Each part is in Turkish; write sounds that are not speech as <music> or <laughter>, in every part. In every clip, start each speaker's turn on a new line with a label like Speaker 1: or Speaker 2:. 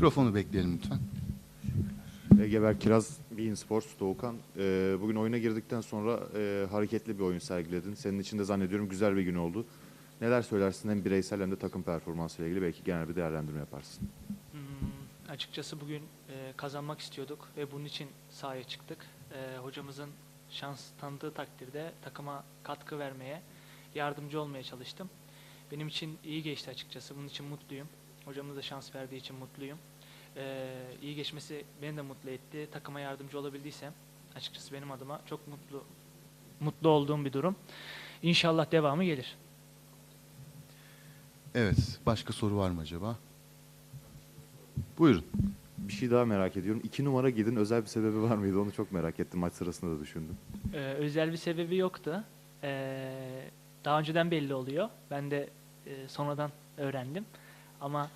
Speaker 1: Mikrofonu bekleyelim lütfen.
Speaker 2: Egeber Kiraz, Bein Sports, Doğukan. Ee, bugün oyuna girdikten sonra e, hareketli bir oyun sergiledin. Senin için de zannediyorum güzel bir gün oldu. Neler söylersin hem bireysel hem de takım performansı ile ilgili belki genel bir değerlendirme yaparsın.
Speaker 3: Hmm, açıkçası bugün e, kazanmak istiyorduk ve bunun için sahaya çıktık. E, hocamızın şans tanıdığı takdirde takıma katkı vermeye, yardımcı olmaya çalıştım. Benim için iyi geçti açıkçası. Bunun için mutluyum. Hocamız da şans verdiği için mutluyum. E, iyi geçmesi beni de mutlu etti. Takıma yardımcı olabildiysem açıkçası benim adıma çok mutlu mutlu olduğum bir durum. İnşallah devamı gelir.
Speaker 1: Evet, başka soru var mı acaba? Buyurun.
Speaker 2: Bir şey daha merak ediyorum. İki numara gidin özel bir sebebi var mıydı? Onu çok merak ettim. Maç sırasında da düşündüm.
Speaker 3: Ee, özel bir sebebi yoktu. Ee, daha önceden belli oluyor. Ben de e, sonradan öğrendim. Ama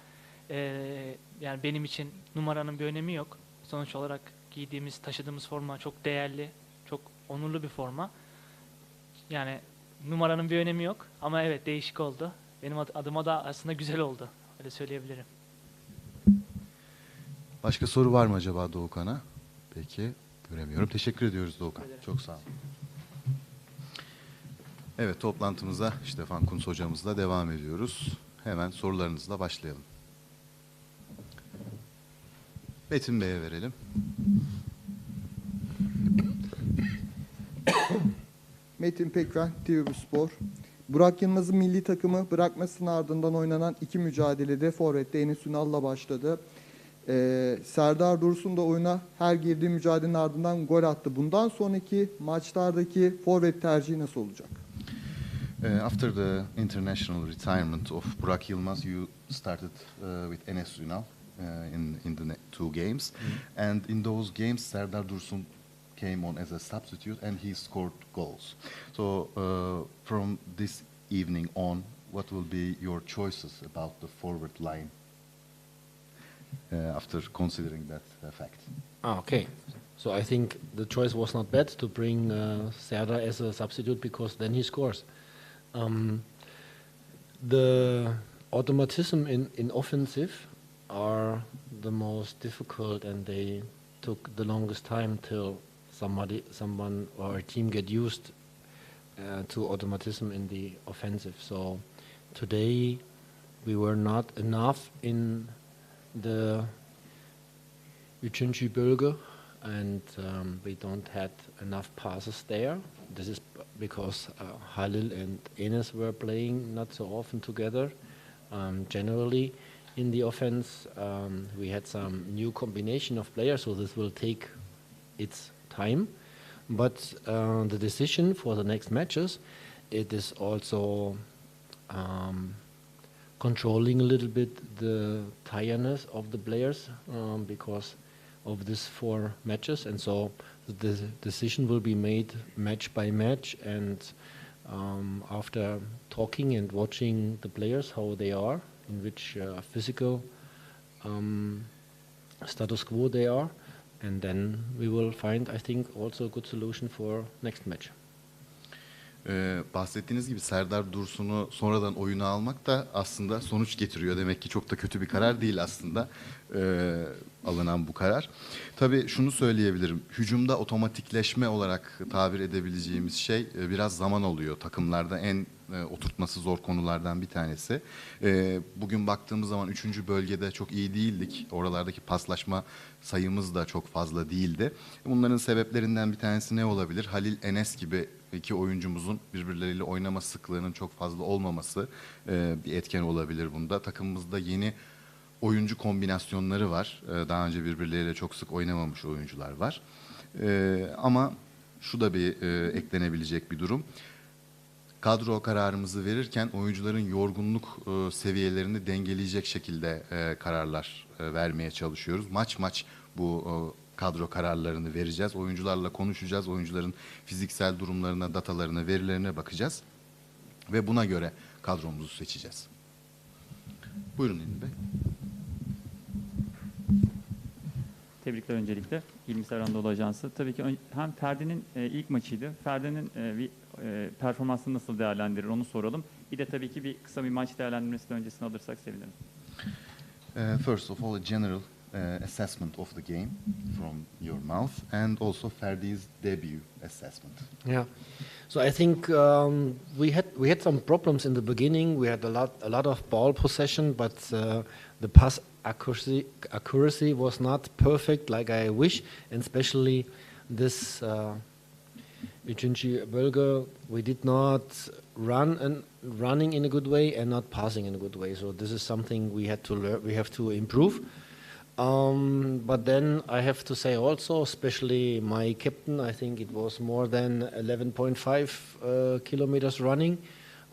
Speaker 3: e, yani benim için numaranın bir önemi yok. Sonuç olarak giydiğimiz, taşıdığımız forma çok değerli, çok onurlu bir forma. Yani numaranın bir önemi yok. Ama evet değişik oldu. Benim ad- adıma da aslında güzel oldu. Öyle söyleyebilirim.
Speaker 1: Başka soru var mı acaba Doğukan'a? Peki, göremiyorum. Teşekkür ediyoruz Doğukan.
Speaker 3: Teşekkür.
Speaker 1: Çok sağ olun. Evet, toplantımıza Stefan Kunz hocamızla devam ediyoruz. Hemen sorularınızla başlayalım. Metin Bey'e verelim. <coughs>
Speaker 4: Metin Pekven, TV Spor. Burak Yılmaz'ın milli takımı bırakmasının ardından oynanan iki mücadelede Forvet'te Enes Ünal'la başladı. Ee, Serdar Dursun da oyuna her girdiği mücadelenin ardından gol attı. Bundan sonraki maçlardaki Forvet tercihi nasıl olacak?
Speaker 1: Uh, after the international retirement of Burak Yılmaz, you started uh, with Enes Ünal in in the two games, and in those games, Serdar Dursun came on as a substitute and he scored goals. So uh, from this evening on, what will be your choices about the forward line uh, after considering that uh, fact?
Speaker 5: Ah, okay. So I think the choice was not bad to bring uh, Serdar as a substitute because then he scores. Um, the automatism in, in offensive are the most difficult, and they took the longest time till somebody, someone or a team get used uh, to automatism in the offensive. So today we were not enough in the bölge, and um, we don't had enough passes there. This is because uh, Halil and Enes were playing not so often together. Um, generally, in the offense, um, we had some new combination of players, so this will take its time. But uh, the decision for the next matches, it is also um, controlling a little bit the tiredness of the players um, because of these four matches, and so the decision will be made match by match, and um, after talking and watching the players how they are, in which uh, physical um, status quo they are, and then we will find, I think, also a good solution for next match.
Speaker 1: Ee, bahsettiğiniz gibi Serdar Dursun'u sonradan oyuna almak da aslında sonuç getiriyor. Demek ki çok da kötü bir karar değil aslında ee, alınan bu karar. Tabii şunu söyleyebilirim. Hücumda otomatikleşme olarak tabir edebileceğimiz şey e, biraz zaman oluyor. Takımlarda en e, oturtması zor konulardan bir tanesi. Ee, bugün baktığımız zaman 3. bölgede çok iyi değildik. Oralardaki paslaşma sayımız da çok fazla değildi. Bunların sebeplerinden bir tanesi ne olabilir? Halil Enes gibi iki oyuncumuzun birbirleriyle oynama sıklığının çok fazla olmaması e, bir etken olabilir bunda. Takımımızda yeni oyuncu kombinasyonları var. E, daha önce birbirleriyle çok sık oynamamış oyuncular var. E, ama şu da bir e, eklenebilecek bir durum. Kadro kararımızı verirken oyuncuların yorgunluk e, seviyelerini dengeleyecek şekilde e, kararlar e, vermeye çalışıyoruz. Maç maç bu e, kadro kararlarını vereceğiz. Oyuncularla konuşacağız. Oyuncuların fiziksel durumlarına, datalarına, verilerine bakacağız. Ve buna göre kadromuzu seçeceğiz. Buyurun İlmi Bey.
Speaker 6: Tebrikler öncelikle İlmisar Anadolu Ajansı. Tabii ki hem Ferdi'nin e, ilk maçıydı. Ferdi'nin e, e, performansını nasıl değerlendirir onu soralım. Bir de tabii ki bir kısa bir maç değerlendirmesi de öncesine alırsak sevinirim.
Speaker 1: Uh, first of all, a general assessment of the game from your mouth and also Ferdi's debut assessment.
Speaker 5: Yeah. So I think um, we had we had some problems in the beginning. We had a lot a lot of ball possession, but uh, the pass accuracy accuracy was not perfect like I wish, and especially this uh, Üçüncü bölge we did not run and running in a good way and not passing in a good way. So this is something we had to learn. We have to improve. Um, but then I have to say also, especially my captain, I think it was more than 11.5 uh, kilometers running.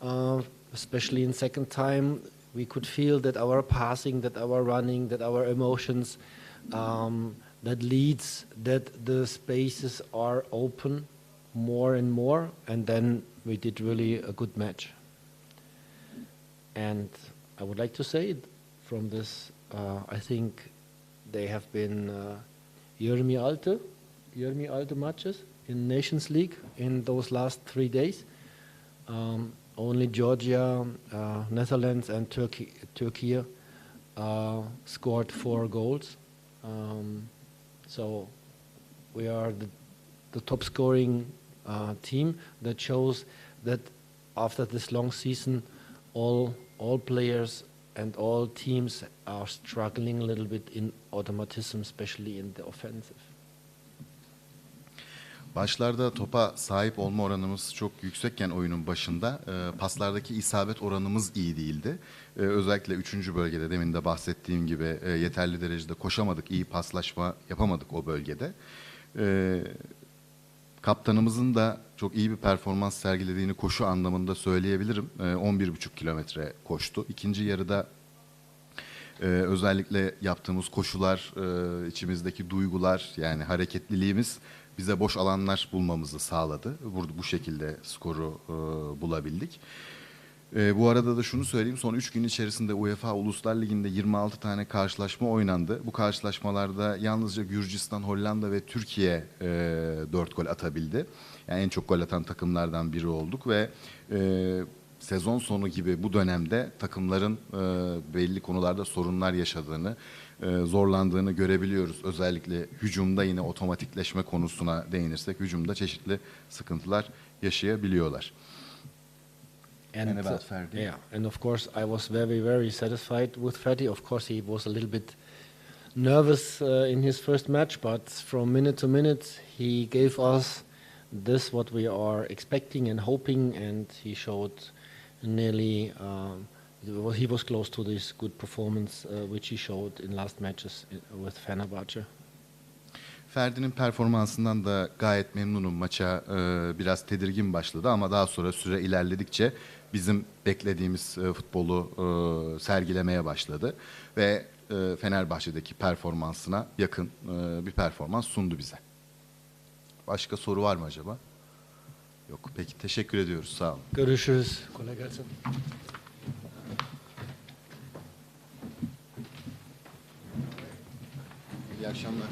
Speaker 5: Uh, especially in second time, we could feel that our passing, that our running, that our emotions, um, that leads, that the spaces are open more and more, and then we did really a good match. And I would like to say it from this, uh, I think they have been uh, Jeremy Alte, Jeremy Alte matches in Nations League in those last three days. Um, only Georgia, uh, Netherlands, and Turkey, Turkey uh, scored four goals. Um, so we are the, the top scoring uh, team that shows that after this long season, all all players and all teams are struggling a little bit in automatism, especially in the offensive.
Speaker 1: Başlarda topa sahip olma oranımız çok yüksekken oyunun başında e, paslardaki isabet oranımız iyi değildi. E, özellikle 3. bölgede demin de bahsettiğim gibi e, yeterli derecede koşamadık, iyi paslaşma yapamadık o bölgede. E, kaptanımızın da çok iyi bir performans sergilediğini koşu anlamında söyleyebilirim. E, 11,5 kilometre koştu. İkinci yarıda ee, özellikle yaptığımız koşular, e, içimizdeki duygular yani hareketliliğimiz bize boş alanlar bulmamızı sağladı. Burada bu şekilde skoru e, bulabildik. E, bu arada da şunu söyleyeyim. Son 3 gün içerisinde UEFA Uluslar Ligi'nde 26 tane karşılaşma oynandı. Bu karşılaşmalarda yalnızca Gürcistan, Hollanda ve Türkiye e, 4 gol atabildi. Yani en çok gol atan takımlardan biri olduk ve e, sezon sonu gibi bu dönemde takımların e, belli konularda sorunlar yaşadığını, e, zorlandığını görebiliyoruz. Özellikle hücumda yine otomatikleşme konusuna değinirsek hücumda çeşitli sıkıntılar yaşayabiliyorlar. And about Ferdi?
Speaker 5: Yeah, and of course I was very, very satisfied with Ferdi. Of course, he was a little bit nervous uh, in his first match, but from minute to minute he gave us this what we are expecting and hoping, and he showed nearly. Um, he was close to this good performance uh, which he showed in last matches uh, with Fenerbahce.
Speaker 1: Ferdi'nin performansından da gayet memnunum. Maça e, biraz tedirgin başladı ama daha sonra süre ilerledikçe bizim beklediğimiz e, futbolu e, sergilemeye başladı ve e, Fenerbahçe'deki performansına yakın e, bir performans sundu bize. Başka soru var mı acaba? Yok. Peki teşekkür ediyoruz. Sağ olun.
Speaker 5: Görüşürüz. Kolay gelsin.
Speaker 1: İyi akşamlar.